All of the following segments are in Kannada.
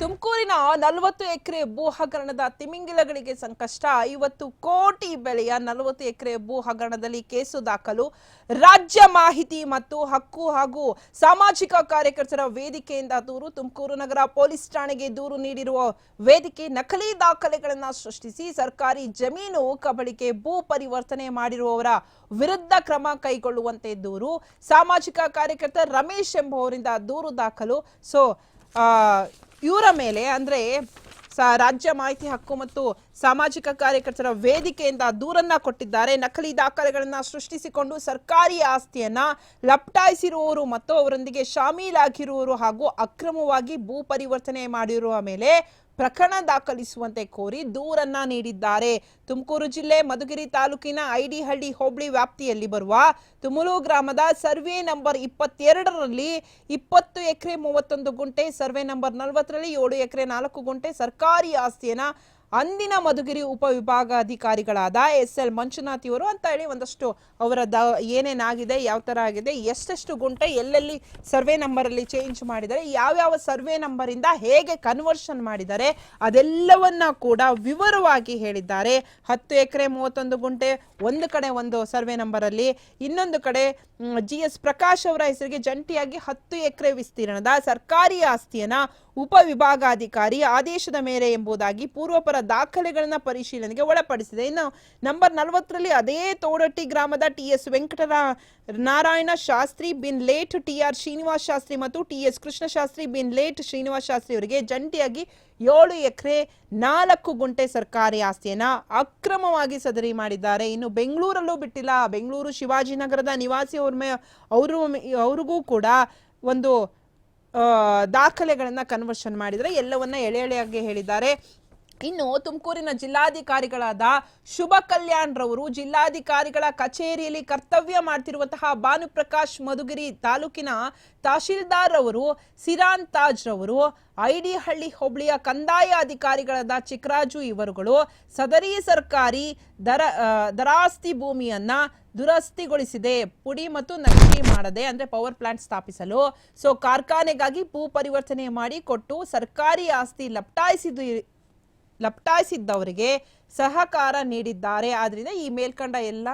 ತುಮಕೂರಿನ ನಲವತ್ತು ಎಕರೆ ಭೂ ಹಗರಣದ ತಿಮಿಂಗಿಲಗಳಿಗೆ ಸಂಕಷ್ಟ. ಐವತ್ತು ಕೋಟಿ ಬೆಲೆಯ ನಲವತ್ತು ಎಕರೆ ಭೂ ಹಗರಣದಲ್ಲಿ ಕೇಸು ದಾಖಲು. ರಾಜ್ಯ ಮಾಹಿತಿ ಮತ್ತು ಹಕ್ಕು ಹಾಗೂ ಸಾಮಾಜಿಕ ಕಾರ್ಯಕರ್ತರ ವೇದಿಕೆಯಿಂದ ದೂರು. ತುಮಕೂರು ನಗರ ಪೊಲೀಸ್ ಠಾಣೆಗೆ ದೂರು ನೀಡಿರುವ ವೇದಿಕೆ ನಕಲಿ ದಾಖಲೆಗಳನ್ನು ಸೃಷ್ಟಿಸಿ ಸರ್ಕಾರಿ ಜಮೀನು ಕಬಳಿಕೆ ಭೂ ಪರಿವರ್ತನೆ ಮಾಡಿರುವವರ ವಿರುದ್ಧ ಕ್ರಮ ಕೈಗೊಳ್ಳುವಂತೆ ದೂರು. ಸಾಮಾಜಿಕ ಕಾರ್ಯಕರ್ತ ರಮೇಶ್ ಎಂಬುವರಿಂದ ದೂರು ದಾಖಲು. ಸೊ ಇವರ ಮೇಲೆ ಅಂದ್ರೆ ಸ ರಾಜ್ಯ ಮಾಹಿತಿ ಹಕ್ಕು ಮತ್ತು ಸಾಮಾಜಿಕ ಕಾರ್ಯಕರ್ತರ ವೇದಿಕೆಯಿಂದ ದೂರನ್ನ ಕೊಟ್ಟಿದ್ದಾರೆ. ನಕಲಿ ದಾಖಲೆಗಳನ್ನ ಸೃಷ್ಟಿಸಿಕೊಂಡು ಸರ್ಕಾರಿ ಆಸ್ತಿಯನ್ನ ಲಪ್ಟಾಯಿಸಿರುವವರು ಮತ್ತು ಅವರೊಂದಿಗೆ ಶಾಮೀಲಾಗಿರುವವರು ಹಾಗೂ ಅಕ್ರಮವಾಗಿ ಭೂ ಪರಿವರ್ತನೆ ಮಾಡಿರುವ ಮೇಲೆ ಪ್ರಕರಣ ದಾಖಲಿಸುವಂತೆ ಕೋರಿ ದೂರನ್ನ ನೀಡಿದ್ದಾರೆ. ತುಮಕೂರು ಜಿಲ್ಲೆ ಮಧುಗಿರಿ ತಾಲೂಕಿನ ಐಡಿಹಳ್ಳಿ ಹೋಬಳಿ ವ್ಯಾಪ್ತಿಯಲ್ಲಿ ಬರುವ ತುಮಲು ಗ್ರಾಮದ ಸರ್ವೆ ನಂಬರ್ ಇಪ್ಪತ್ತೆರಡರಲ್ಲಿ ಇಪ್ಪತ್ತು ಎಕರೆ ಮೂವತ್ತೊಂದು ಗುಂಟೆ, ಸರ್ವೆ ನಂಬರ್ ನಲವತ್ತರಲ್ಲಿ ಏಳು ಎಕರೆ ನಾಲ್ಕು ಗುಂಟೆ ಸರ್ಕಾರಿ ಆಸ್ತಿಯನ್ನ ಅಂದಿನ ಮಧುಗಿರಿ ಉಪವಿಭಾಗಾಧಿಕಾರಿಗಳಾದ ಎಸ್ ಎಲ್ ಮಂಜುನಾಥ್ ಇವರು ಅಂತ ಹೇಳಿ ಒಂದಷ್ಟು ಅವರ ದ ಏನೇನಾಗಿದೆ, ಯಾವ ಥರ ಆಗಿದೆ, ಎಷ್ಟೆಷ್ಟು ಗುಂಟೆ, ಎಲ್ಲೆಲ್ಲಿ ಸರ್ವೆ ನಂಬರಲ್ಲಿ ಚೇಂಜ್ ಮಾಡಿದ್ದಾರೆ, ಯಾವ್ಯಾವ ಸರ್ವೆ ನಂಬರಿಂದ ಹೇಗೆ ಕನ್ವರ್ಷನ್ ಮಾಡಿದ್ದಾರೆ, ಅದೆಲ್ಲವನ್ನ ಕೂಡ ವಿವರವಾಗಿ ಹೇಳಿದ್ದಾರೆ. ಹತ್ತು ಎಕರೆ ಮೂವತ್ತೊಂದು ಗುಂಟೆ, ಒಂದು ಕಡೆ ಒಂದು ಸರ್ವೆ ನಂಬರಲ್ಲಿ ಇನ್ನೊಂದು ಕಡೆ ಜಿ ಎಸ್ ಪ್ರಕಾಶ್ ಅವರ ಹೆಸರಿಗೆ ಜಂಟಿಯಾಗಿ ಹತ್ತು ಎಕರೆ ವಿಸ್ತೀರ್ಣದ ಸರ್ಕಾರಿ ಆಸ್ತಿಯನ್ನ ಉಪವಿಭಾಗಾಧಿಕಾರಿ ಆದೇಶದ ಮೇರೆ ಎಂಬುದಾಗಿ ಪೂರ್ವಪರ ದಾಖಲೆಗಳನ್ನು ಪರಿಶೀಲನೆಗೆ ಒಳಪಡಿಸಿದೆ. ಇನ್ನು ನಂಬರ್ ನಲವತ್ತರಲ್ಲಿ ಅದೇ ತೋಡಟ್ಟಿ ಗ್ರಾಮದ T S Venkatara Narayana Shastri bin late T R Srinivas Shastri ಮತ್ತು ಟಿ ಎಸ್ ಕೃಷ್ಣ ಶಾಸ್ತ್ರಿ ಬಿನ್ ಲೇಟ್ ಶ್ರೀನಿವಾಸ್ ಶಾಸ್ತ್ರಿ ಅವರಿಗೆ ಜಂಟಿಯಾಗಿ ಏಳು ಎಕರೆ ನಾಲ್ಕು ಗುಂಟೆ ಸರ್ಕಾರಿ ಆಸ್ತಿಯನ್ನು ಅಕ್ರಮವಾಗಿ ಸದರಿ ಮಾಡಿದ್ದಾರೆ. ಇನ್ನು ಬೆಂಗಳೂರಲ್ಲೂ ಬಿಟ್ಟಿಲ್ಲ. ಬೆಂಗಳೂರು ಶಿವಾಜಿನಗರದ ನಿವಾಸಿ ಅವ್ರ ಮೇ ಅವರು, ಅವ್ರಿಗೂ ಕೂಡ ಒಂದು ದಾಖಲೆಗಳನ್ನ ಕನ್ವರ್ಷನ್ ಮಾಡಿದರೆ ಎಲ್ಲವನ್ನ ಎಳೆ ಎಳೆಯಾಗಿ ಹೇಳಿದ್ದಾರೆ. ಇನ್ನು ತುಮಕೂರಿನ ಜಿಲ್ಲಾಧಿಕಾರಿಗಳಾದ ಶುಭ ಕಲ್ಯಾಣ್ ರವರು ಜಿಲ್ಲಾಧಿಕಾರಿಗಳ ಕಚೇರಿಯಲ್ಲಿ ಕರ್ತವ್ಯ ಮಾಡ್ತಿರುವಂತಹ ಭಾನುಪ್ರಕಾಶ್ ಮಧುಗಿರಿ ತಾಲೂಕಿನ ತಹಶೀಲ್ದಾರ್ ರವರು ಸಿರಾನ್ ತಾಜ್ ರವರು ಐಡಿಹಳ್ಳಿ ಹೋಬಳಿಯ ಕಂದಾಯ ಅಧಿಕಾರಿಗಳಾದ ಚಿಕ್ಕರಾಜು ಇವರುಗಳು, ಸದರಿ ಸರ್ಕಾರಿ ದರ ದರಾಸ್ತಿ ಭೂಮಿಯನ್ನ ದುರಸ್ತಿಗೊಳಿಸಿದೆ. ಪುಡಿ ಮತ್ತು ನಕಲಿ ಮಾಡದೆ ಅಂದ್ರೆ ಪವರ್ ಪ್ಲಾಂಟ್ ಸ್ಥಾಪಿಸಲು. ಸೊ ಕಾರ್ಖಾನೆಗಾಗಿ ಭೂ ಪರಿವರ್ತನೆ ಮಾಡಿ ಕೊಟ್ಟು ಸರ್ಕಾರಿ ಆಸ್ತಿ ಲಪ್ಟಾಯಿಸಿದು ಲಪ್ಟಾಯಿಸಿದ್ದವರಿಗೆ ಸಹಕಾರ ನೀಡಿದ್ದಾರೆ. ಆದ್ರಿಂದ ಈ ಮೇಲ್ಕಂಡ ಎಲ್ಲ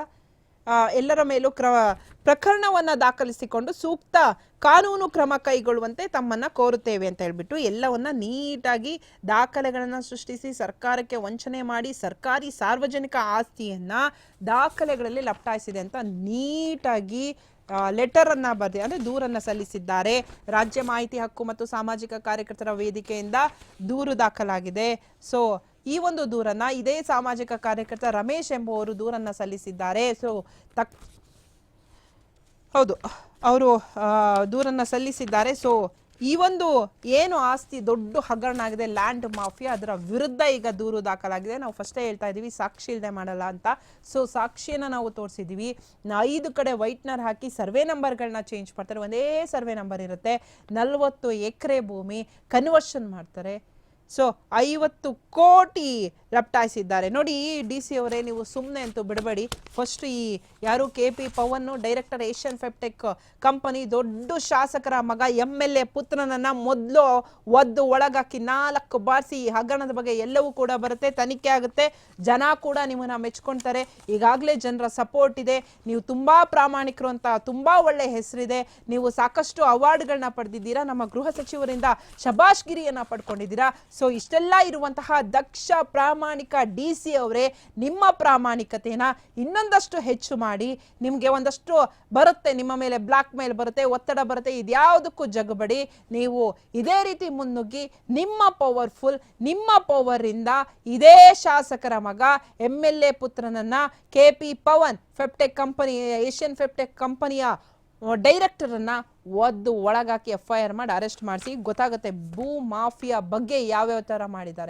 ಎಲ್ಲರ ಮೇಲೂ ಕ್ರ ಪ್ರಕರಣವನ್ನು ದಾಖಲಿಸಿಕೊಂಡು ಸೂಕ್ತ ಕಾನೂನು ಕ್ರಮ ಕೈಗೊಳ್ಳುವಂತೆ ತಮ್ಮನ್ನು ಕೋರುತ್ತೇವೆ ಅಂತ ಹೇಳಿಬಿಟ್ಟು ಎಲ್ಲವನ್ನ ನೀಟಾಗಿ ದಾಖಲೆಗಳನ್ನು ಸೃಷ್ಟಿಸಿ, ಸರ್ಕಾರಕ್ಕೆ ವಂಚನೆ ಮಾಡಿ, ಸರ್ಕಾರಿ ಸಾರ್ವಜನಿಕ ಆಸ್ತಿಯನ್ನು ದಾಖಲೆಗಳಲ್ಲಿ ಲಪ್ಟಾಯಿಸಿದೆ ಅಂತ ನೀಟಾಗಿ ಲೆಟರ್ ಅನ್ನ ಬರೆದಿ, ಅಂದ್ರೆ ದೂರನ್ನ ಸಲ್ಲಿಸಿದ್ದಾರೆ. ರಾಜ್ಯ ಮಾಹಿತಿ ಹಕ್ಕು ಮತ್ತು ಸಾಮಾಜಿಕ ಕಾರ್ಯಕರ್ತರ ವೇದಿಕೆಯಿಂದ ದೂರು ದಾಖಲಾಗಿದೆ. ಸೊ ಈ ಒಂದು ದೂರನ್ನ, ಇದೇ ಸಾಮಾಜಿಕ ಕಾರ್ಯಕರ್ತ ರಮೇಶ್ ಎಂಬುವರು ದೂರನ್ನ ಸಲ್ಲಿಸಿದ್ದಾರೆ. ಸೊ ತಕ್, ಹೌದು, ಅವರು ದೂರನ್ನ ಸಲ್ಲಿಸಿದ್ದಾರೆ. ಸೊ ಈ ಒಂದು ಏನು ಆಸ್ತಿ ದೊಡ್ಡ ಹಗರಣ ಆಗಿದೆ ಲ್ಯಾಂಡ್ ಮಾಫಿಯಾ ಅದರ ವಿರುದ್ಧ ಈಗ ದೂರು ದಾಖಲಾಗಿದೆ. ನಾವು ಫಸ್ಟೇ ಹೇಳ್ತಾ ಇದ್ದೀವಿ, ಸಾಕ್ಷಿ ಇಲ್ಲದೆ ಮಾಡಲ್ಲ ಅಂತ. ಸೊ ಸಾಕ್ಷಿಯನ್ನ ನಾವು ತೋರಿಸಿದ್ದೀವಿ. ಐದು ಕಡೆ ವೈಟ್ನರ್ ಹಾಕಿ ಸರ್ವೆ ನಂಬರ್ಗಳನ್ನ ಚೇಂಜ್ ಮಾಡ್ತಾರೆ. ಒಂದೇ ಸರ್ವೆ ನಂಬರ್ ಇರುತ್ತೆ. ನಲವತ್ತು ಎಕರೆ ಭೂಮಿ ಕನ್ವರ್ಷನ್ ಮಾಡ್ತಾರೆ. ಸೊ, ಐವತ್ತು ಕೋಟಿ ರಪ್ಟಾಯಿಸಿದ್ದಾರೆ ನೋಡಿ ಡಿ ಸಿ ಅವರೇ, ನೀವು ಸುಮ್ಮನೆ ಅಂತೂ ಬಿಡಬೇಡಿ. ಫಸ್ಟ್ ಈ ಯಾರು, K P Pavan director Asian Feptech company, ದೊಡ್ಡ ಶಾಸಕರ ಮಗ ಎಂ ಎಲ್ ಎ ಪುತ್ರನನ್ನ ಮೊದಲು ಒದ್ದು ಒಳಗಾಕಿ ನಾಲ್ಕು ಬಾರಿಸಿ ಈ ಹಗರಣದ ಬಗ್ಗೆ ಎಲ್ಲವೂ ಕೂಡ ಬರುತ್ತೆ, ತನಿಖೆ ಆಗುತ್ತೆ. ಜನ ಕೂಡ ನಿಮ್ಮನ್ನ ಮೆಚ್ಕೊಳ್ತಾರೆ. ಈಗಾಗಲೇ ಜನರ ಸಪೋರ್ಟ್ ಇದೆ. ನೀವು ತುಂಬಾ ಪ್ರಾಮಾಣಿಕರು ಅಂತ ತುಂಬಾ ಒಳ್ಳೆ ಹೆಸರಿದೆ. ನೀವು ಸಾಕಷ್ಟು ಅವಾರ್ಡ್ಗಳನ್ನ ಪಡೆದಿದ್ದೀರಾ. ನಮ್ಮ ಗೃಹ ಸಚಿವರಿಂದ ಶಬಾಷ್ಗಿರಿಯನ್ನ ಪಡ್ಕೊಂಡಿದ್ದೀರಾ. ಸೊ ಇಷ್ಟೆಲ್ಲ ಇರುವಂತಹ ದಕ್ಷ ಪ್ರಾಮಾಣಿಕ ಡಿ ಸಿ ಅವರೇ ನಿಮ್ಮ ಪ್ರಾಮಾಣಿಕತೆನ ಇನ್ನೊಂದಷ್ಟು ಹೆಚ್ಚು ಮಾಡಿ, ನಿಮಗೆ ಒಂದಷ್ಟು ಬರುತ್ತೆ, ನಿಮ್ಮ ಮೇಲೆ ಬ್ಲಾಕ್ ಮೇಲ್ ಬರುತ್ತೆ, ಒತ್ತಡ ಬರುತ್ತೆ, ಇದ್ಯಾವುದಕ್ಕೂ ಜಗಬಡಿ, ನೀವು ಇದೇ ರೀತಿ ಮುನ್ನುಗ್ಗಿ, ನಿಮ್ಮ ಪವರ್ಫುಲ್, ನಿಮ್ಮ ಪವರಿಂದ ಇದೇ ಶಾಸಕರ ಮಗ M L A ಪುತ್ರನನ್ನ K P Pavan Feptech company Asian Feptech ಕಂಪನಿಯ ಡೈರೆಕ್ಟರ್ ಅನ್ನ ಒದ್ದು ಒಳಗಾಕಿ ಎಫ್ ಐ ಆರ್ ಮಾಡಿ ಅರೆಸ್ಟ್ ಮಾಡಿಸಿ ಗೊತ್ತಾಗುತ್ತೆ ಭೂ ಮಾಫಿಯಾ ಬಗ್ಗೆ ಯಾವ್ಯಾವ ತರ ಮಾಡಿದ್ದಾರೆ.